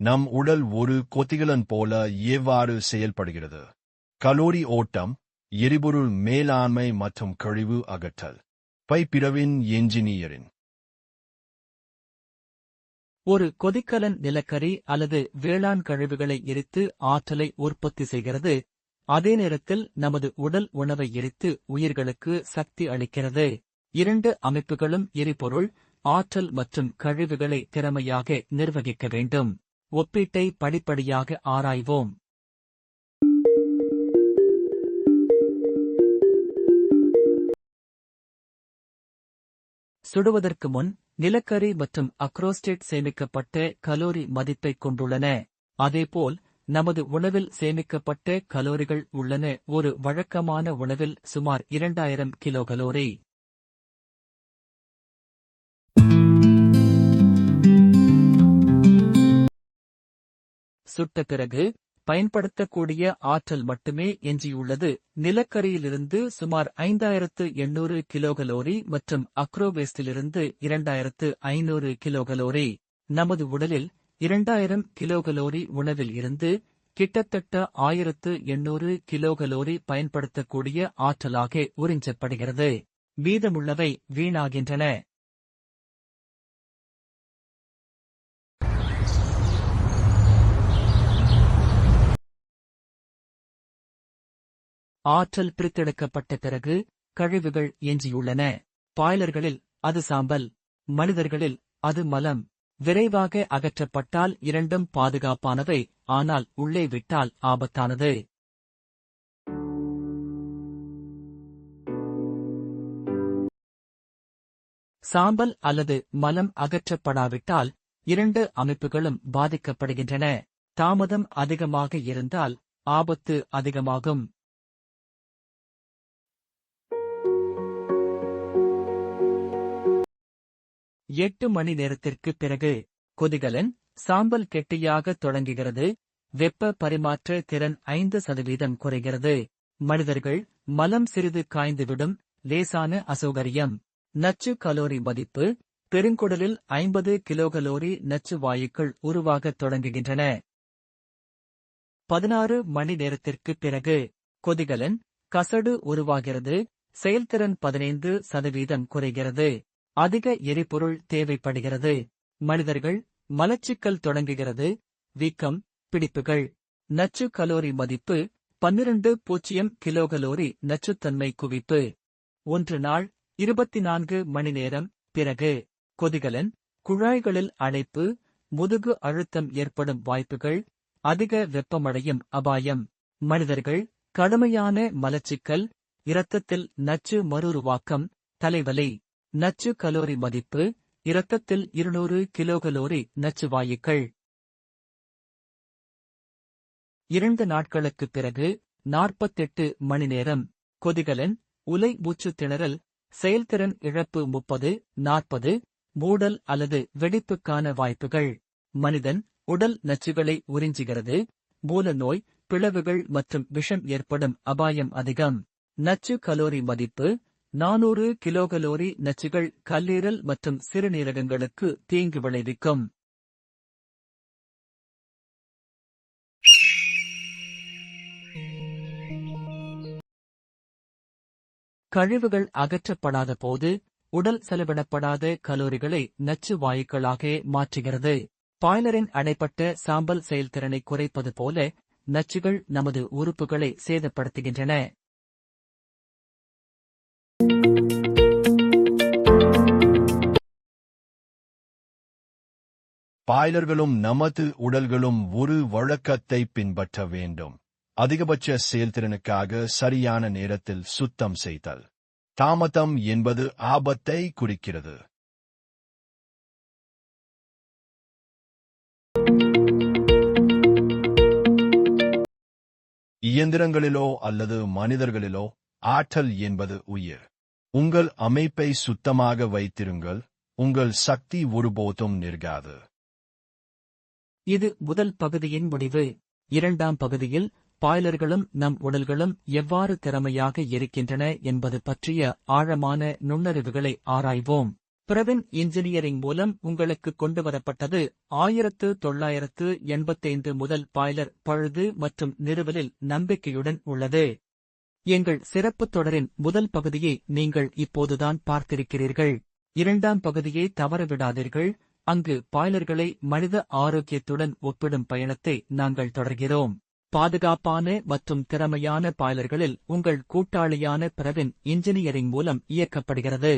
நம் உடல் ஒரு கொத்திகலன் போல எவ்வாறு செயல்படுகிறது? கலோரி ஓட்டம் எரிபொருள் மேலாண்மை மற்றும் கழிவு அகற்றல். பைப்பிரவின் என்ஜினியரின். ஒரு கொதிக்கலன் நிலக்கரி அல்லது வேளாண் கழிவுகளை எரித்து ஆற்றலை உற்பத்தி செய்கிறது. அதே நேரத்தில் நமது உடல் உணவை எரித்து உயிர்களுக்கு சக்தி அளிக்கிறது. இரண்டு அமைப்புகளும் எரிபொருள் ஆற்றல் மற்றும் கழிவுகளை திறமையாக நிர்வகிக்க வேண்டும். ஒப்பீட்டை படிப்படியாக ஆராய்வோம். சுடுவதற்கு முன் நிலக்கரி மற்றும் அக்ரோஸ்டேட் சேமிக்கப்பட்ட கலோரி மதிப்பைக் கொண்டுள்ளன. அதேபோல் நமது உணவில் சேமிக்கப்பட்ட கலோரிகள் உள்ளன. ஒரு வழக்கமான உணவில் சுமார் இரண்டாயிரம் கிலோ கலோரி சுட்ட பிறகு பயன்படுத்தக்கூடிய ஆற்றல் மட்டுமே எஞ்சியுள்ளது. நிலக்கரியிலிருந்து சுமார் ஐந்தாயிரத்து எண்ணூறு கிலோகலோரி மற்றும் அக்ரோவேஸ்டிலிருந்து இரண்டாயிரத்து ஐநூறு கிலோகலோரி. நமது உடலில் இரண்டாயிரம் கிலோகலோரி உணவில் இருந்து கிட்டத்தட்ட ஆயிரத்து எண்ணூறு கிலோகலோரி பயன்படுத்தக்கூடிய ஆற்றலாக உறிஞ்சப்படுகிறது. மீதமுள்ளவை வீணாகின்றன. ஆற்றல் பிரித்தெடுக்கப்பட்ட பிறகு கழிவுகள் எஞ்சியுள்ளன பாய்லர்களில் அது சாம்பல் மனிதர்களில் அது மலம். விரைவாக அகற்றப்பட்டால் இரண்டும் பாதுகாப்பானவை ஆனால் உள்ளே விட்டால் ஆபத்தானது. சாம்பல் அல்லது மலம் அகற்றப்படாவிட்டால் இரண்டு அமைப்புகளும் பாதிக்கப்படுகின்றன. தாமதம் அதிகமாக இருந்தால் ஆபத்து அதிகமாகும். எட்டு மணி நேரத்திற்கு பிறகு கொதிகலன் சாம்பல் கெட்டியாக தொடங்குகிறது. வெப்ப பரிமாற்ற திறன் ஐந்து சதவீதம் குறைகிறது. மனிதர்கள் மலம் சிறிது காய்ந்துவிடும். லேசான அசௌகரியம். நச்சு கலோரி மதிப்பு பெருங்குடலில் ஐம்பது கிலோகலோரி நச்சு வாயுக்கள் உருவாகத் தொடங்குகின்றன. பதினாறு மணி நேரத்திற்கு பிறகு கொதிகலன் கசடு உருவாகிறது. செயல்திறன் பதினைந்து சதவீதம் குறைகிறது. அதிக எரிபொருள் தேவைப்படுகிறது. மனிதர்கள் மலச்சிக்கல் தொடங்குகிறது. வீக்கம் பிடிப்புகள். நச்சு கலோரி மதிப்பு பன்னிரண்டு பூஜ்ஜியம் கிலோகலோரி நச்சுத்தன்மை குவிப்பு. ஒன்று நாள் இருபத்தி நான்கு மணி நேரம். பிறகு கொதிகலன் குழாய்களில் அழைப்பு முதுகு அழுத்தம் ஏற்படும் வாய்ப்புகள் அதிக வெப்பமடையும் அபாயம். மனிதர்கள் கடுமையான மலச்சிக்கல் இரத்தத்தில் நச்சு மறுருவாக்கம் தலைவலி. நச்சு கலோரி மதிப்பு இரத்தத்தில் இருநூறு கிலோகலோரி நச்சு வாயுக்கள். இரண்டு நாட்களுக்குப் பிறகு நாற்பத்தெட்டு மணி நேரம். கொதிகலன் உலை மூச்சு திணறல் செயல்திறன் இழப்பு முப்பது நாற்பது மூடல் அல்லது வெடிப்புக்கான வாய்ப்புகள். மனிதன் உடல் நச்சுகளை உறிஞ்சுகிறது. மூல நோய் பிளவுகள் மற்றும் விஷம் ஏற்படும் அபாயம் அதிகம். நச்சு கலோரி மதிப்பு நானூறு கிலோகலோரி நச்சுகள் கல்லீரல் மற்றும் சிறுநீரகங்களுக்கு தீங்கு விளைவிக்கும். கழிவுகள் அகற்றப்படாத போது உடல் செலவிடப்படாத கலோரிகளை நச்சு வாயுக்களாக மாற்றுகிறது. பாய்லரின் அடைப்பட்ட சாம்பல் செயல்திறனை குறைப்பது போல நச்சுகள் நமது உறுப்புகளை சேதப்படுத்துகின்றன. பாய்லர்களும் நமது உடல்களும் ஒரு வழக்கத்தை பின்பற்ற வேண்டும். அதிகபட்ச செயல்திறனுக்காக சரியான நேரத்தில் சுத்தம் செய்தல். தாமதம் என்பது ஆபத்தை குறிக்கிறது. இயந்திரங்களிலோ அல்லது மனிதர்களிலோ ஆற்றல் என்பது உயிர். உங்கள் அமைப்பை சுத்தமாக வைத்திருங்கள். உங்கள் சக்தி ஒருபோதும் நிற்காது. இது முதல் பகுதியின் முடிவு. இரண்டாம் பகுதியில் பாய்லர்களும் நம் உடல்களும் எவ்வாறு திறமையாக இருக்கின்றன என்பது பற்றிய ஆழமான நுண்ணறிவுகளை ஆராய்வோம். பிரவின் இன்ஜினியரிங் மூலம் உங்களுக்கு கொண்டு வரப்பட்டது ஆயிரத்து தொள்ளாயிரத்து எண்பத்தைந்து முதல் பாய்லர் பழுது மற்றும் நிறுவலில் நம்பிக்கையுடன் உள்ளது. எங்கள் சிறப்புத் தொடரின் முதல் பகுதியை நீங்கள் இப்போதுதான் பார்த்திருக்கிறீர்கள். இரண்டாம் பகுதியை தவறவிடாதீர்கள். அங்கு பாய்லர்களை மனித ஆரோக்கியத்துடன் ஒப்பிடும் பயணத்தை நாங்கள் தொடர்கிறோம். பாதுகாப்பான மற்றும் திறமையான பாய்லர்களில் உங்கள் கூட்டாளியான பிரவின் இன்ஜினியரிங் மூலம் இயக்கப்படுகிறது.